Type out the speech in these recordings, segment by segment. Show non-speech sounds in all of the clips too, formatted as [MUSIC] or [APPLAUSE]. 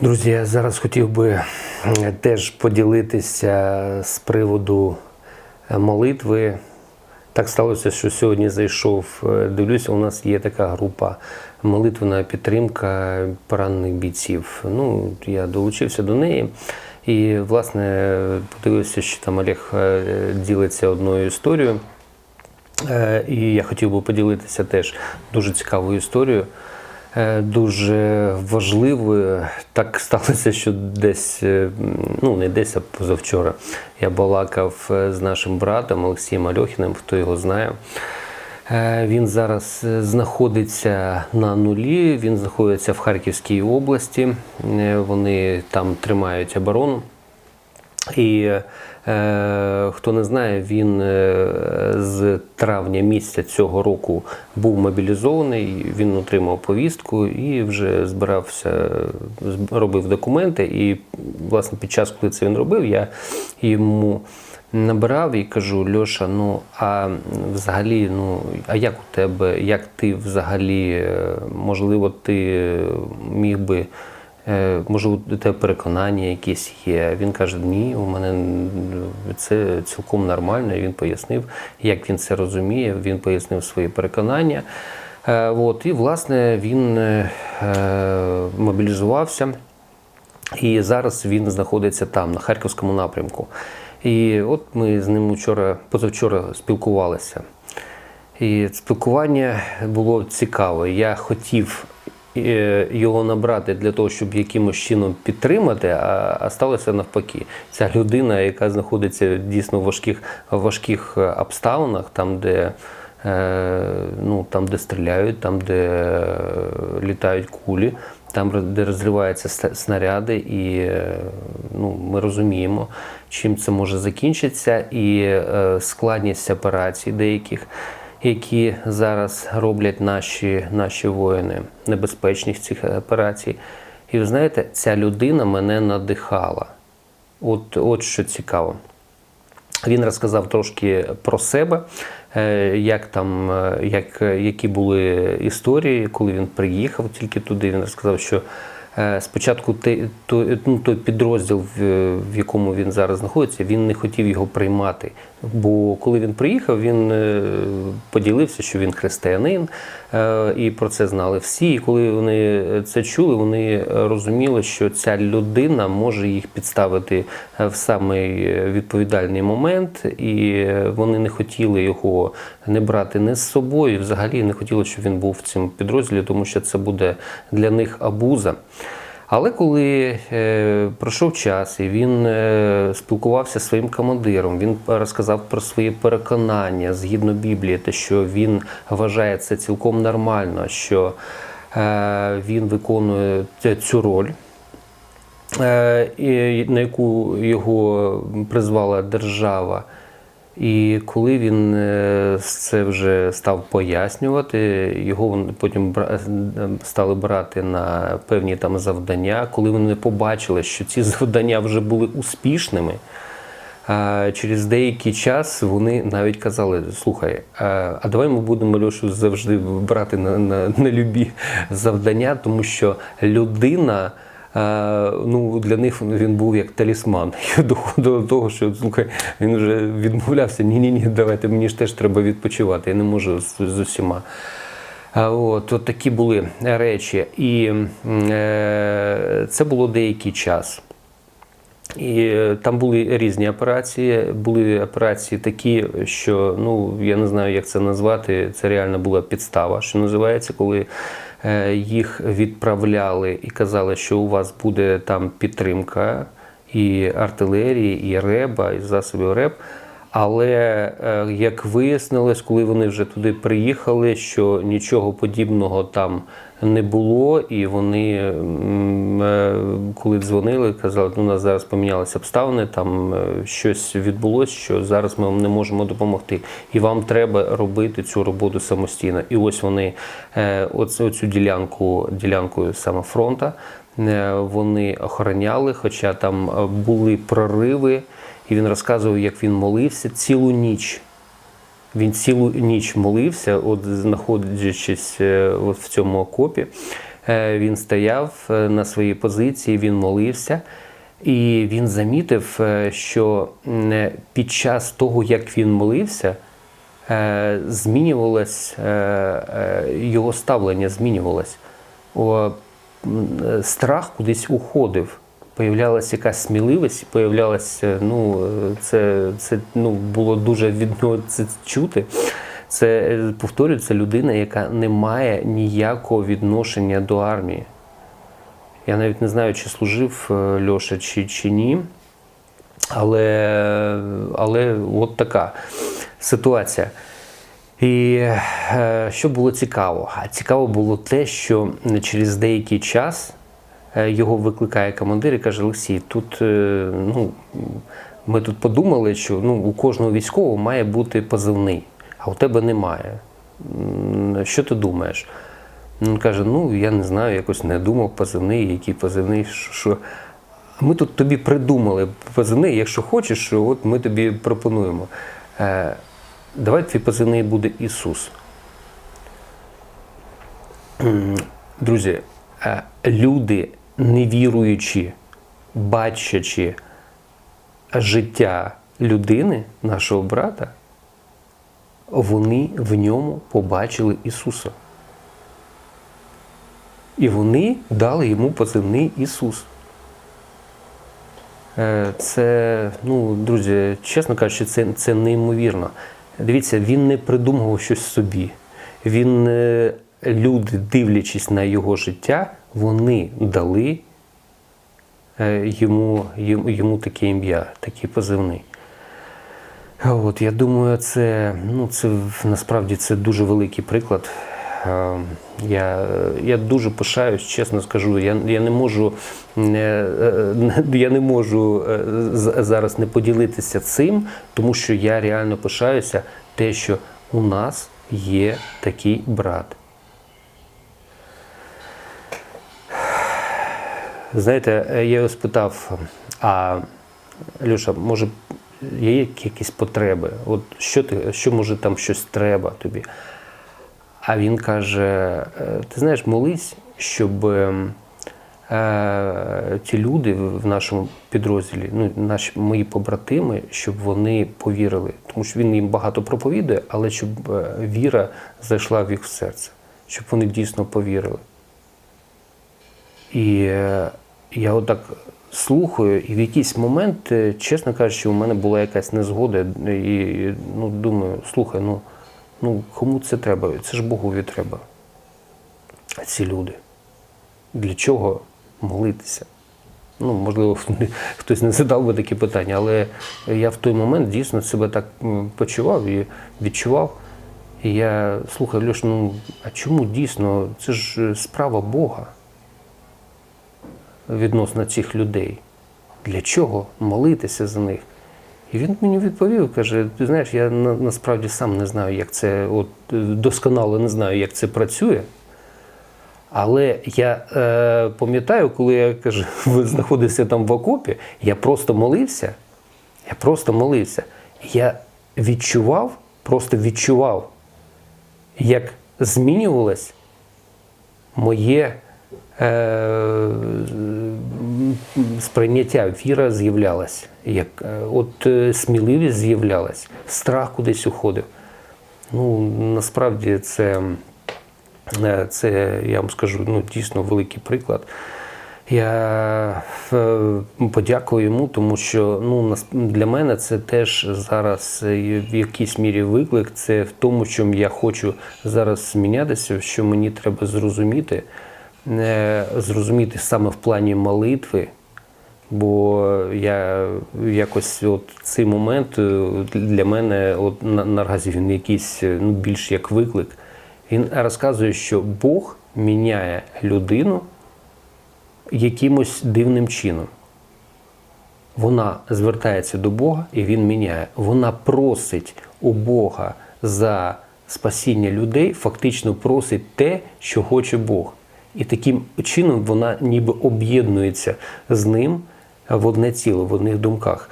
Друзі, я зараз хотів би е, теж поділитися з приводу е, молитви. Так сталося, що сьогодні зайшов, е, дивлюся, у нас є така група молитвена підтримка поранених бійців. Ну, я долучився до неї. І, власне, подивився, що там Олег ділиться одною історією. І я хотів би поділитися теж дуже цікавою історією, дуже важливою. Так сталося, що десь, е, ну не десь, а позавчора, я балакав е, з нашим братом Олексієм Альохіним, хто його знає. Е, Він зараз е, знаходиться на нулі, він знаходиться в Харківській області. Е, Вони там тримають оборону. І е, хто не знає, він е, з травня місяця цього року був мобілізований, він отримав повістку і вже збирався, робив документи. І, власне, під час, коли це він робив, я йому набирав і кажу: Льоша, ну а взагалі, ну а як у тебе, як ти взагалі, е, можливо, ти міг би. Е, Може, у тебе переконання якісь є. Він каже, ні, у мене це цілком нормально. Він пояснив, як він це розуміє. Він пояснив свої переконання. Е, От, і, власне, він е, мобілізувався. І зараз він знаходиться там, на Харківському напрямку. І от ми з ним вчора, позавчора спілкувалися. І спілкування було цікаве. Я хотів його набрати для того, щоб якимось чином підтримати, а, сталося навпаки. Ця людина, яка знаходиться дійсно в важких, важких е, обставинах, там, де, е, ну, там, де стріляють, там, де е, літають кулі, там, де розриваються снаряди, і е, ну, ми розуміємо, чим це може закінчитися, і е, складність операцій деяких які зараз роблять наші, наші воїни, небезпечних цих операцій. І ви знаєте, ця людина мене надихала. От, от що цікаво. Він розказав трошки про себе, е, як там, е, як, які були історії, коли він приїхав тільки туди. Він розказав, що спочатку те- той, ну, той підрозділ, в, якому він зараз знаходиться, він не хотів його приймати. Бо коли він приїхав, він е, поділився, що він християнин, е, і про це знали всі. І коли вони це чули, вони розуміли, що ця людина може їх підставити е, в самий відповідальний момент, і вони не хотіли його не брати не з собою, взагалі не хотіли, щоб він був в цьому підрозділі, тому що це буде для них абуза. Але коли е, пройшов час і він е, спілкувався зі своїм командиром, він розказав про свої переконання згідно Біблії, те, що він вважає це цілком нормально, що е, він виконує цю роль, е, на яку його призвала держава. І коли він е, це вже став пояснювати, його потім бра- стали брати на певні там завдання. Коли вони побачили, що ці [LAUGHS] завдання вже були успішними, через деякий час вони навіть казали: слухай, а давай ми будемо Льошу завжди брати на, на, на любі завдання, тому що людина. Е, Ну, для них він був як талісман. [LAUGHS] Я доходив до того, що слухай, він вже відмовлявся. Ні, ні, ні, давайте мені ж теж треба відпочивати. Я не можу з, з усіма. А От, от такі були речі. І е, це було деякий час. І е, там були різні операції. Були операції такі, що ну я не знаю, як це назвати. Це реально була підстава, що називається, коли е, їх відправляли і казали, що у вас буде там підтримка і артилерії, і реба, і засобів РЕБ. Але е, як вияснилось, коли вони вже туди приїхали, що нічого подібного там не було, і вони, е, коли дзвонили, казали, ну у нас зараз помінялися обставини, там е, щось відбулося, що зараз ми вам не можемо допомогти, і вам треба робити цю роботу самостійно. І ось вони оцю ділянку, ділянку саме фронта, вони охороняли, хоча там були прориви. І він розказував, як він молився цілу ніч. Він цілу ніч молився, от знаходячись е, от в цьому окопі. Е, Він стояв е, на своїй позиції, він молився, і він замітив, що під час того, як він молився, змінювалось його ставлення, змінювалось. Страх кудись уходив. Появлялася якась сміливість, появлялася, ну, е, це, це ну, було дуже від нього це чути. Це, е, повторюю, це людина, яка не має ніякого відношення до армії. Я навіть не знаю, чи служив е, Льоша чи, чи ні. Але, але от така ситуація. І е, що було цікаво? А цікаво було те, що через деякий час е, його викликає командир і каже: Олексій, тут е, ну, ми тут подумали, що ну, у кожного військового має бути позивний, а у тебе немає. Що ти думаєш? Він каже: ну я не знаю, якось не думав позивний, який позивний, що. Ми тут тобі придумали позивний, якщо хочеш, от ми тобі пропонуємо. Е, давай твій позивний буде Ісус. Друзі, е, люди, невіруючи, бачачи життя людини, нашого брата, вони в ньому побачили Ісуса. І вони дали йому позивний Ісус. Е, Це, ну, друзі, чесно кажучи, це, це неймовірно. Дивіться, він не придумував щось собі. Він, е, люди, дивлячись на його життя, вони дали е, йому, йому, йому таке ім'я, такий позивний. От, я думаю, це, ну, це насправді це дуже великий приклад. Е, Я, я дуже пишаюсь, чесно скажу. Я, я не можу, е, я не можу зараз не поділитися цим, тому що я реально пишаюся те, що у нас є такий брат. Знаєте, я його спитав, а Люша, може, є якісь потреби? От що ти, що може там щось треба тобі? А він каже: е, ти знаєш, молись, щоб ем, е, ті люди в нашому підрозділі, ну, наші мої побратими, щоб вони повірили. Тому що він їм багато проповідує, але щоб е, віра зайшла в їх серце, щоб вони дійсно повірили. І е, я отак слухаю, і в якийсь момент, е, чесно кажучи, у мене була якась незгода, і ну, думаю, слухай, ну, ну кому це треба? Це ж Богові треба. Ці люди. Для чого молитися? Ну, можливо, [LAUGHS] хтось не задав би такі питання, але я в той момент дійсно себе так почував і відчував. І я слухай, Льош, ну а чому дійсно? Це ж е, справа Бога відносно цих людей. Для чого молитися за них? І він мені відповів, каже: ти знаєш, я на, насправді сам не знаю, як це, от досконало не знаю, як це працює. Але я е, пам'ятаю, коли я каже, [LAUGHS] знаходився там в окопі, я просто молився. Я просто молився. Я відчував, просто відчував, як змінювалось моє сприйняття, віра з'являлась, як е, от е, сміливість з'являлась, страх кудись уходив. Ну, насправді це, е, це, я вам скажу, ну, дійсно великий приклад. Я е, подякую йому, тому що ну, для мене це теж зараз е, в якійсь мірі виклик. Це в тому, що я хочу зараз змінятися, що мені треба зрозуміти, е, зрозуміти саме в плані молитви. Бо я якось от цей момент е, для мене от наразі він якийсь е, ну, більш як виклик. Він розказує, що Бог міняє людину якимось дивним чином. Вона звертається до Бога і він міняє. Вона просить у Бога за спасіння людей, фактично просить те, що хоче Бог. І таким чином вона ніби об'єднується з ним в одне ціле, в одних думках.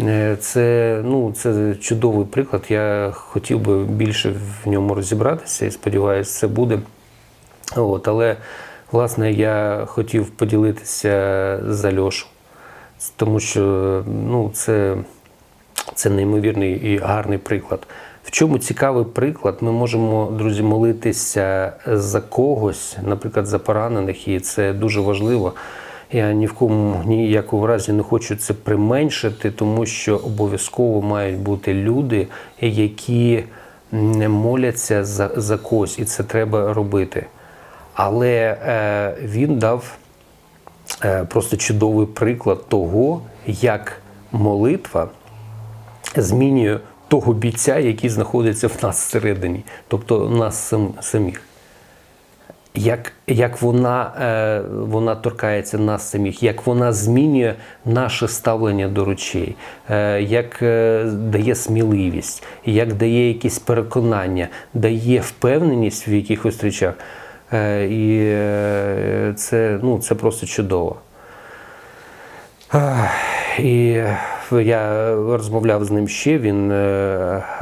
Е, Це, ну, це чудовий приклад. Я хотів би більше в ньому розібратися і сподіваюся, це буде. От, але Власне, я хотів поділитися з Альошу, тому що ну, це, це неймовірний і гарний приклад. В чому цікавий приклад? Ми можемо, друзі, молитися за когось, наприклад, за поранених, і це дуже важливо. Я ні в кому ніякому разі не хочу це применшити, тому що обов'язково мають бути люди, які м, моляться за, за когось, і це треба робити. Але е, він дав е, просто чудовий приклад того, як молитва змінює того бійця, який знаходиться в нас всередині, тобто нас сам, самих. Як, як вона, е, вона торкається нас самих, як вона змінює наше ставлення до речей, е, як е, дає сміливість, як дає якісь переконання, дає впевненість в якихось речах. Е, і е, це, ну, це просто чудово. І я розмовляв з ним ще. Він е,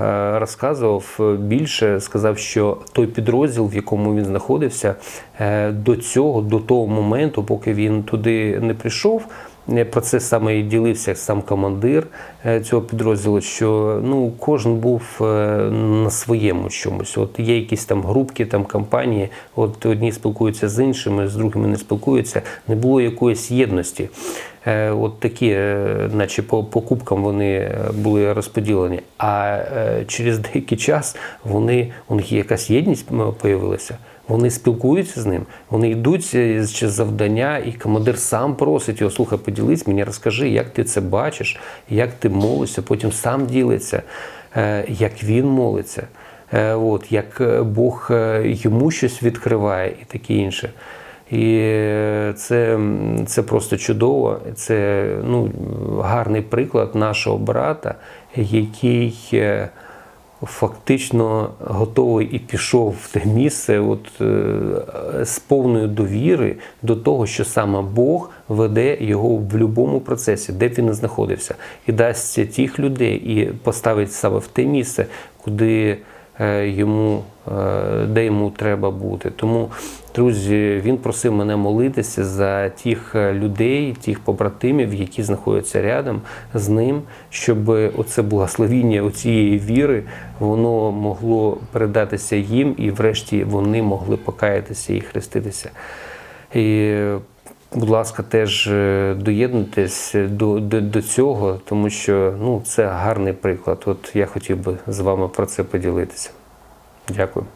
е, розказував більше, сказав, що той підрозділ, в якому він знаходився, е, до цього, до того моменту, поки він туди не прийшов. Про це саме і ділився сам командир е, цього підрозділу, що ну кожен був е, на своєму чомусь. От є якісь там групки, там компанії, от одні спілкуються з іншими, з другими не спілкуються. Не було якоїсь єдності. Е, От такі, наче по покупкам вони були розподілені. А через деякий час вони у них якась єдність появилася. Вони спілкуються з ним, вони йдуть е, з завдання, і командир сам просить його, слухай, поділись мені, розкажи, як ти це бачиш, як ти молишся, потім сам ділиться, е, як він молиться, е, от, як Бог йому щось відкриває і таке інше. І це, це просто чудово. Це ну, гарний приклад нашого брата, який фактично готовий і пішов в те місце от, е, з повною довіри до того, що саме Бог веде його в будь-якому процесі, де б він не знаходився, і дасть тих людей і поставить саме в те місце, куди йому, е, де йому треба бути. Тому, друзі, він просив мене молитися за тих е, людей, тих побратимів, які знаходяться рядом з ним, щоб оце благословіння цієї віри воно могло передатися їм, і врешті вони могли покаятися і хреститися. І Будь ласка, теж е, доєднуйтесь до, до, до цього, тому що ну, це гарний приклад. От я хотів би з вами про це поділитися. Дякую.